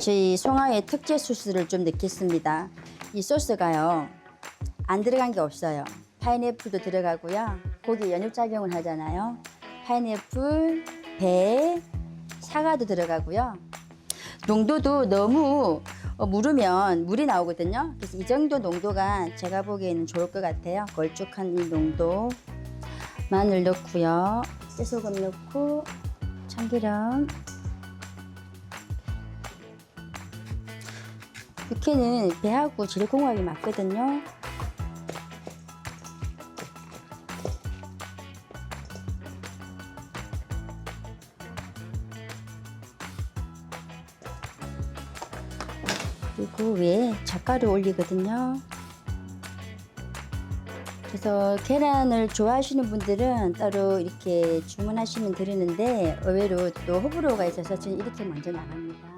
저희 송하의 특제 소스를 좀 넣겠습니다. 이 소스가요. 안 들어간 게 없어요. 파인애플도 들어가고요. 고기 연육작용을 하잖아요. 파인애플, 배, 사과도 들어가고요. 농도도 너무 어, 무르면 물이 나오거든요. 그래서 이 정도 농도가 제가 보기에는 좋을 것 같아요. 걸쭉한 이 농도. 마늘 넣고요. 새소금 넣고 참기름. 육회는 배하고 궁합이 맞거든요. 그리고 위에 젓갈을 올리거든요. 그래서 계란을 좋아하시는 분들은 따로 이렇게 주문하시면 드리는데 의외로 또 호불호가 있어서 저는 이렇게 먼저 나갑니다.